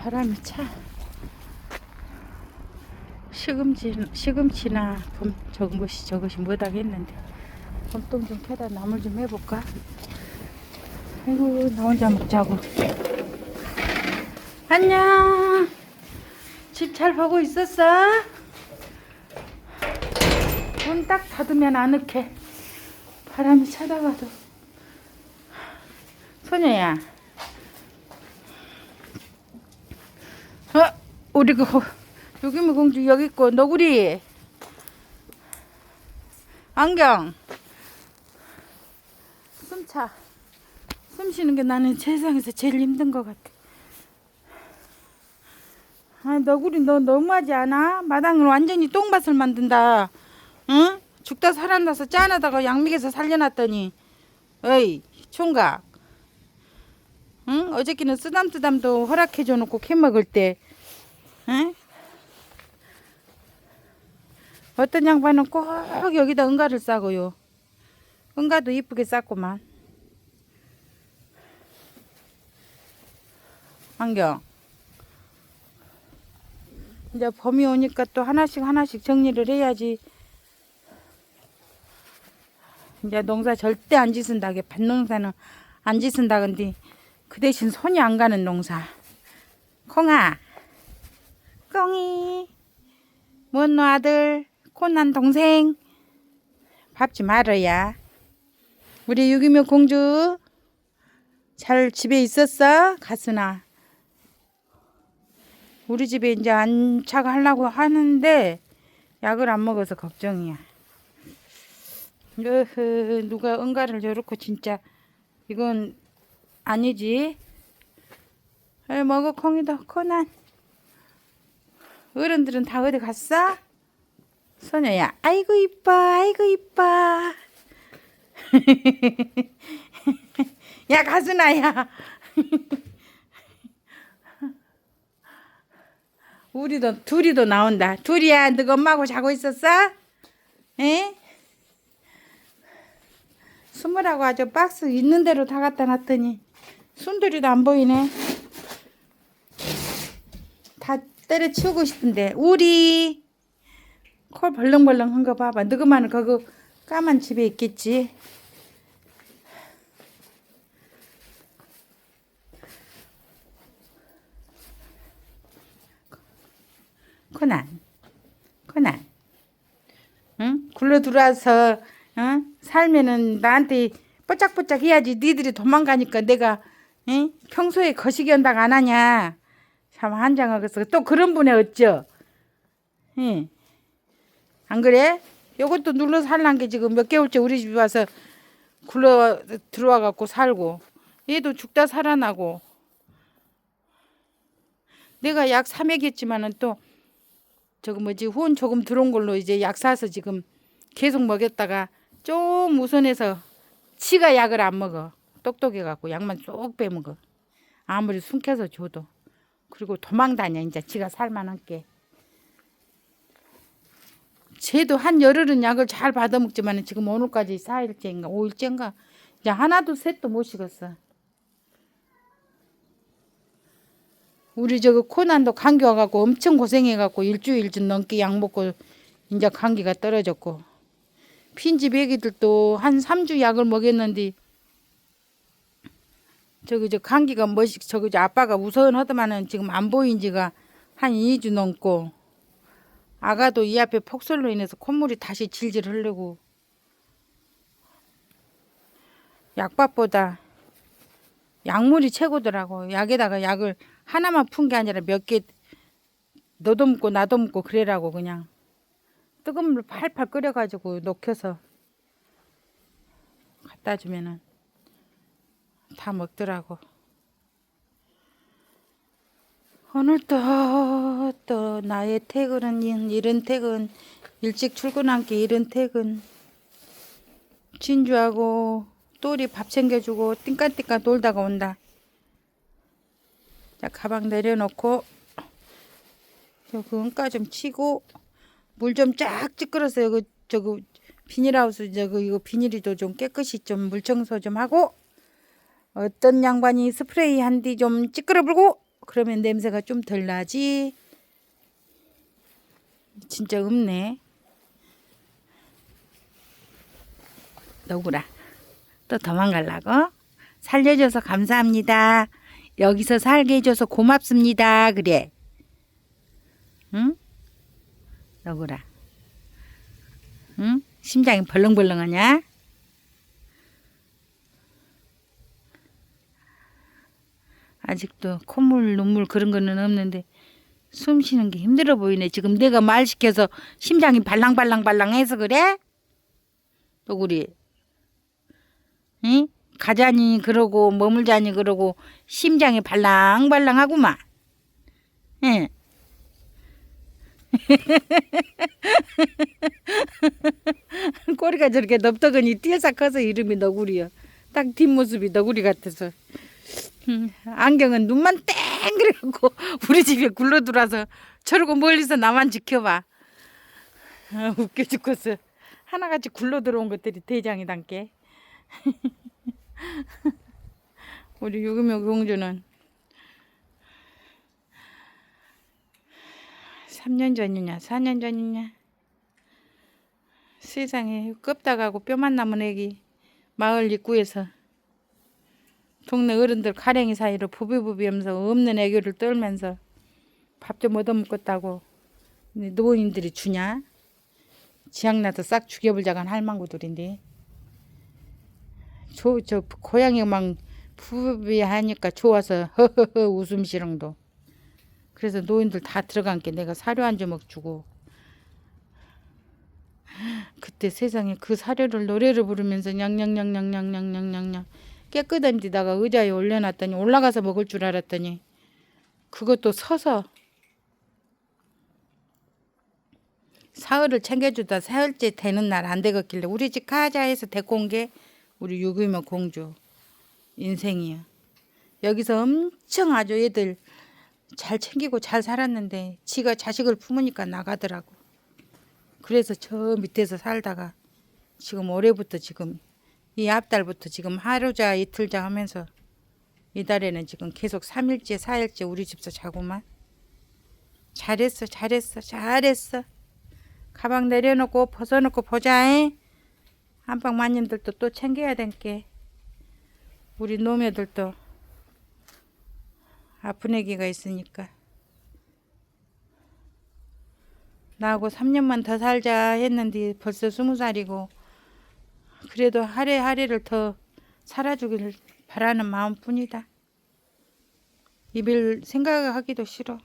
바람이 차. 시금치, 시금치나 봄, 저것이, 저것이 못하겠는데. 봄동 좀 캐다 나물 좀 해볼까? 아이고, 나 혼자 먹자고. 안녕. 집 잘 보고 있었어? 문 딱 닫으면 아늑해. 바람이 차다가도. 소녀야. 어, 우리 그 요기미 공주 여기 있고 너구리 안경 숨차 숨 쉬는 게 나는 세상에서 제일 힘든 것 같아. 아 너구리 너 너무하지 않아? 마당을 완전히 똥밭을 만든다. 응? 죽다 살아나서 짠하다가 양미에서 살려놨더니 어이 총각 응? 어저께는 쓰담쓰담도 허락해줘 놓고 캐 먹을 때 응? 어떤 양반은 꼭 여기다 응가를 싸고요. 응가도 이쁘게 쌌구만. 안경. 이제 봄이 오니까 또 하나씩 하나씩 정리를 해야지. 이제 농사 절대 안 짓는다게 밭농사는 안 짓는다. 근데 그 대신 손이 안 가는 농사. 콩아 꽁이. 뭔너 아들? 콩난 동생? 밥좀 말아야. 우리 유기묘 공주 잘 집에 있었어? 가스나? 우리 집에 이제 안착 하려고 하는데 약을 안 먹어서 걱정이야. 으흐, 누가 응가를 저렇고 진짜 이건 아니지. 에 먹어 콩이도. 코난. 어른들은 다 어디 갔어? 소녀야, 아이고 이뻐, 아이고 이뻐. 야 가수나야. 우리도 둘이도 나온다. 둘이야, 너가 엄마하고 자고 있었어? 에? 숨으라고 아주 박스 있는 대로 다 갖다 놨더니 순들이도 안 보이네. 다 때려치우고 싶은데 우리 콜 벌렁벌렁 한 거 봐봐. 너그만은 그거 까만 집에 있겠지. 코난, 코난. 응? 굴러 들어와서 어? 살면은 나한테 뽀짝뽀짝 해야지 니들이 도망가니까 내가 응? 평소에 거시기 한다고 안 하냐 참 한장하겠어 또 그런 분에 어쩌 응? 안 그래? 요것도 눌러 살란 게 지금 몇 개월째 우리 집에 와서 굴러 들어와 갖고 살고 얘도 죽다 살아나고 내가 약 사먹였지만은 또 저거 뭐지 후원 조금 들어온 걸로 이제 약 사서 지금 계속 먹였다가 좀 우선해서 지가 약을 안 먹어. 똑똑해 갖고 약만 쏙 빼먹어. 아무리 숨겨서 줘도. 그리고 도망 다녀 이제 지가 살만한 게. 쟤도 한 열흘은 약을 잘 받아 먹지만 지금 오늘까지 4일째인가 5일째인가 이제 하나도 셋도 못 식었어. 우리 저거 코난도 감기 와갖고 엄청 고생해갖고 일주일쯤 넘게 약 먹고 이제 감기가 떨어졌고 핀집 애기들도 한 3주 약을 먹였는데 저기 저 감기가 뭐지 저기 저 아빠가 우선하더만은 지금 안 보인 지가 한 2주 넘고 아가도 이 앞에 폭설로 인해서 콧물이 다시 질질 흐르고 약밥보다 약물이 최고더라고. 약에다가 약을 하나만 푼 게 아니라 몇 개 너도 먹고 나도 먹고 그래라고 그냥 뜨거운 물 팔팔 끓여가지고 녹여서 갖다 주면은 다 먹더라고. 오늘도 또 나의 퇴근은 이른 퇴근 일찍 출근한 게 이른 퇴근 진주하고 또리 밥 챙겨주고 띵까띵까 놀다가 온다. 자 가방 내려놓고 여기 은가 좀 치고 물 좀쫙 찌끄러서 여기 저기 비닐하우스 저기 이거 비닐이도 좀 깨끗이 좀 물 청소 좀 하고 어떤 양반이 스프레이 한 뒤 좀 찌끄러 불고 그러면 냄새가 좀 덜 나지. 진짜 없네. 너구라. 또 도망가려고? 살려줘서 감사합니다. 여기서 살게 해줘서 고맙습니다. 그래. 응? 너구라. 응? 심장이 벌렁벌렁하냐? 아직도 콧물, 눈물 그런 거는 없는데 숨 쉬는 게 힘들어 보이네. 지금 내가 말 시켜서 심장이 발랑발랑발랑해서 그래? 너구리. 응? 가자니 그러고 머물자니 그러고 심장이 발랑발랑하구만. 응. 꼬리가 저렇게 넓더거니 띄어서 커서 이름이 너구리야. 딱 뒷모습이 너구리 같아서. 음, 안경은 눈만 땡 그래갖고 우리 집에 굴러 들어와서 저러고 멀리서 나만 지켜봐. 아, 웃겨 죽겠어. 하나같이 굴러 들어온 것들이 대장이 담게. 우리 유금여 공주는 3년 전이냐 4년 전이냐 세상에 껍다가고 뼈만 남은 애기 마을 입구에서 동네 어른들 가랭이 사이로 부비부비 하면서 없는 애교를 떨면서 밥 좀 얻어먹겠다고 근데 노인들이 주냐? 지향나서 싹 죽여불자간 할망구들인데. 저, 저 고양이 막 부비하니까 좋아서 허허허 웃음 시렁도. 그래서 노인들 다 들어간 게 내가 사료 한 주먹 주고. 그때 세상에 그 사료를 노래를 부르면서 냥냥냥냥냥냥냥냥 깨끗한 데다가 의자에 올려놨더니 올라가서 먹을 줄 알았더니 그것도 서서 사흘을 챙겨주다 사흘째 되는 날 안 되겠길래 우리 집 가자 해서 데리고 온 게 우리 유기모 공주 인생이야. 여기서 엄청 아주 애들 잘 챙기고 잘 살았는데 지가 자식을 품으니까 나가더라고. 그래서 저 밑에서 살다가 지금 올해부터 지금 이 앞달부터 지금 하루자 이틀자 하면서 이달에는 지금 계속 3일째 4일째 우리 집서 자고만. 잘했어 잘했어 잘했어. 가방 내려놓고 벗어놓고 보자잉. 한방 마님들도 또 챙겨야 된게 우리 노매들도 아픈 애기가 있으니까. 나하고 3년만 더 살자 했는데 벌써 스무 살이고 그래도 하래 하래를 더 살아주길 바라는 마음뿐이다. 이별 생각하기도 싫어.